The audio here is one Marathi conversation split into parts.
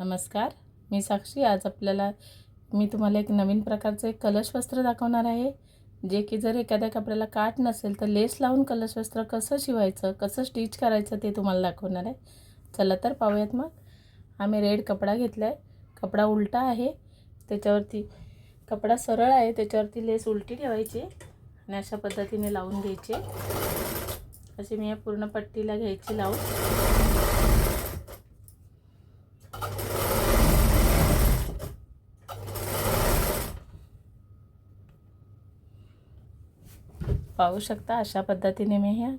नमस्कार. मी साक्षी. आज आपल्याला मी तुम्हाला एक नवीन प्रकारचं एक कलश वस्त्र दाखवणार आहे. जे की जर एखाद्या कपड्याला काट नसेल तर लेस लावून कलश वस्त्र कसं शिवायचं कसं स्टिच करायचं ते तुम्हाला दाखवणार आहे. चला तर पाहूयात मग. आम्ही रेड कपडा घेतला आहे कपडा उलटा आहे. त्याच्यावरती कपडा सरळ आहे. त्याच्यावरती लेस उलटी ठेवायची आणि अशा पद्धतीने लावून घ्यायची. अशी मी या पूर्ण पट्टीला घ्यायची लावून. पाहू शकता अशा पद्धतीने मी ह्या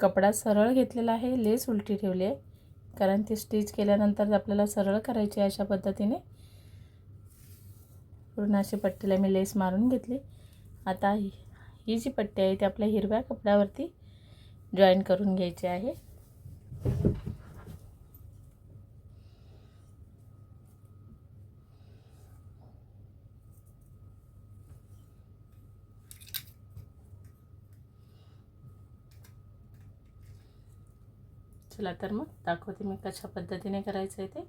कपडा सरळ घेतलेला आहे लेस उलटी ठेवली आहे. कारण ती स्टिच केल्यानंतर आपल्याला सरळ करायची आहे अशा पद्धतीने. पूर्ण अशी पट्टीला मी लेस मारून घेतली. आता ही ही जी पट्टी आहे ती आपल्या हिरव्या कपड्यावरती जॉईन करून घ्यायची आहे. चला तर मग दाखवते मी कशा पद्धतीने करायचं आहे ते.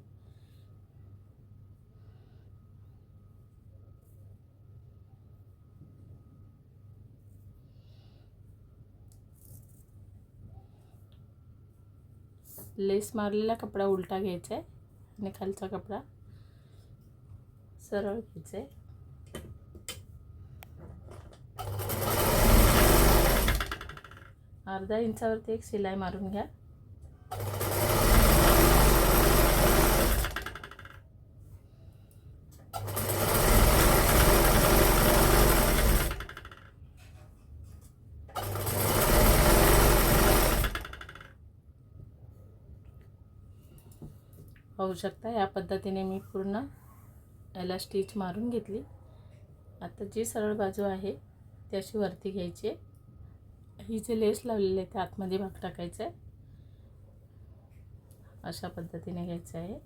लेस मारलेला कपडा उलटा घ्यायचा आहे आणि खालचा कपडा सरळ घ्यायचा आहे. अर्धा इंचावरती एक शिलाई मारून घ्या. पाहू शकता. या पद्धतीने मी पूर्ण याला स्टिच मारून घेतली. आता जी सरळ बाजू आहे ती अशी वरती घ्यायची आहे. ही जे लेस लावलेले आहे ते आतमध्ये भाग टाकायचा आहे. अशा पद्धतीने घ्यायचं आहे.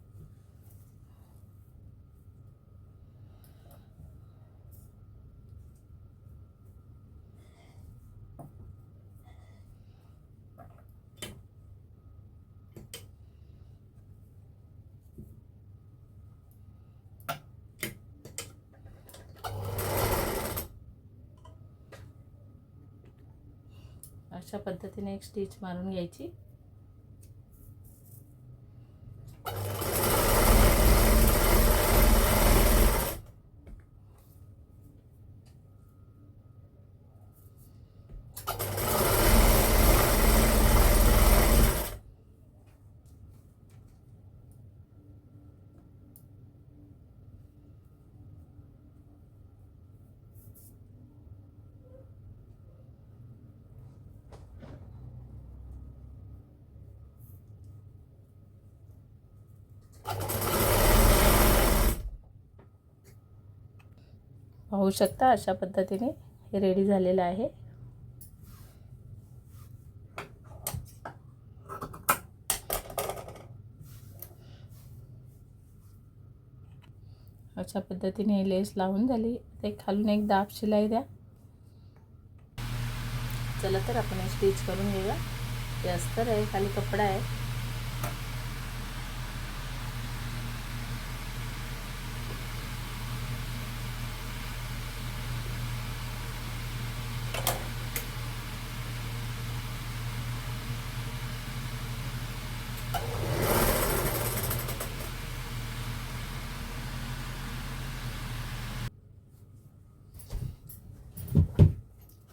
अशा पद्धतीने एक स्टिच मारून घ्यायची. पाहू शकता अशा पद्धतीने हे रेडी झालेलं आहे. अशा पद्धतीने लेस लावून झाली. ते खालून एक दाब शिलाई द्या. चला तर आपण स्टिच करून घेऊया. हे अस्तर आहे खाली कपडा आहे.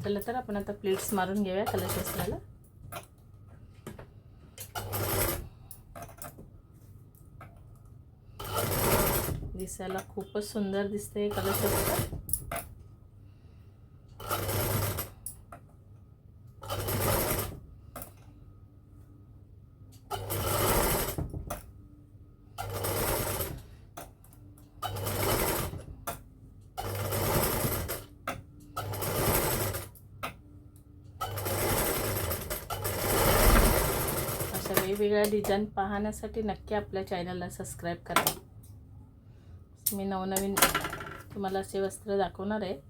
चला तर आपण आता प्लेट्स मारून घेऊया कलर वस्त्राला दिसायला खूपच सुंदर दिसते कलश वेगवेगळ्या डिझाईन पाहण्यासाठी नक्की आपल्या चॅनलला सबस्क्राईब करा. मी नवनवीन तुम्हाला असे वस्त्र दाखवणार आहे.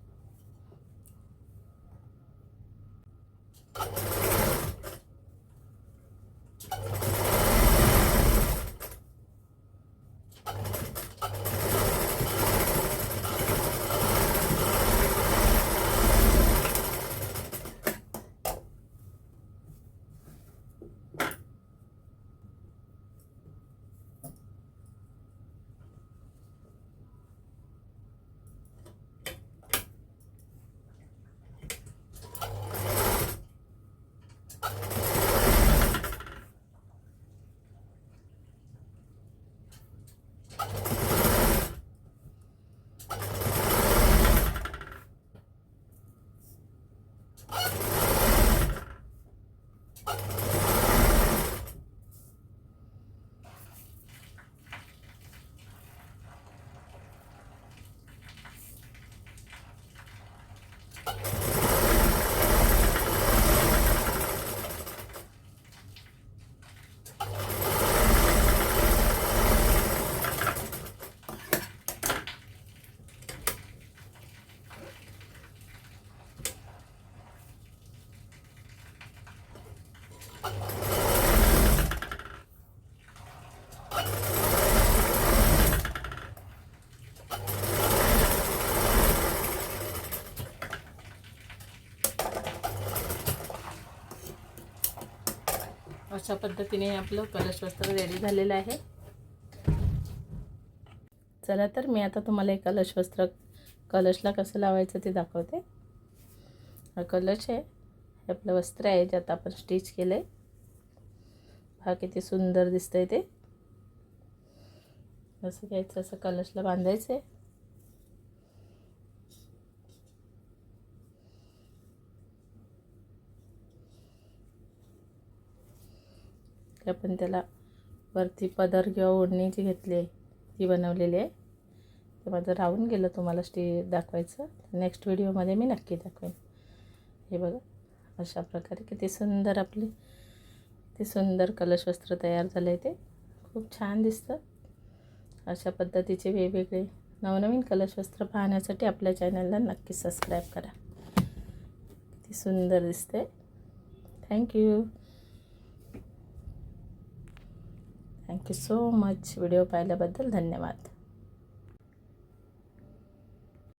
अशा पद्धतीने आपलं कलश वस्त्र रेडी झालेलं आहे. चला तर मी आता तुम्हाला कलश वस्त्र कलशला कसं लावायचं ते दाखवते. हा कलश आहे. हे आपलं वस्त्र आहे ज्यात आपण स्टिच केलं आहे हा किती सुंदर दिसतंय ते. असं घ्यायचं असं कलशला बांधायचं आहे आपण त्याला वरती पदर किंवा ओढणी जी घेतली आहे ती बनवलेली आहे. ते माझं राहून गेलं तुम्हाला स्टे दाखवायचं. नेक्स्ट व्हिडिओमध्ये मी नक्की दाखवेन. हे बघा. अशा प्रकारे किती सुंदर आपले ते सुंदर कलश वस्त्र तयार झालं आहे ते. खूप छान दिसतं. अशा पद्धतीचे वेगवेगळे नवनवीन कलश वस्त्र पाहण्यासाठी आपल्या चॅनलला नक्की सबस्क्राईब करा. किती सुंदर दिसते thank you thank you so much video पाहिल्याबद्दल धन्यवाद.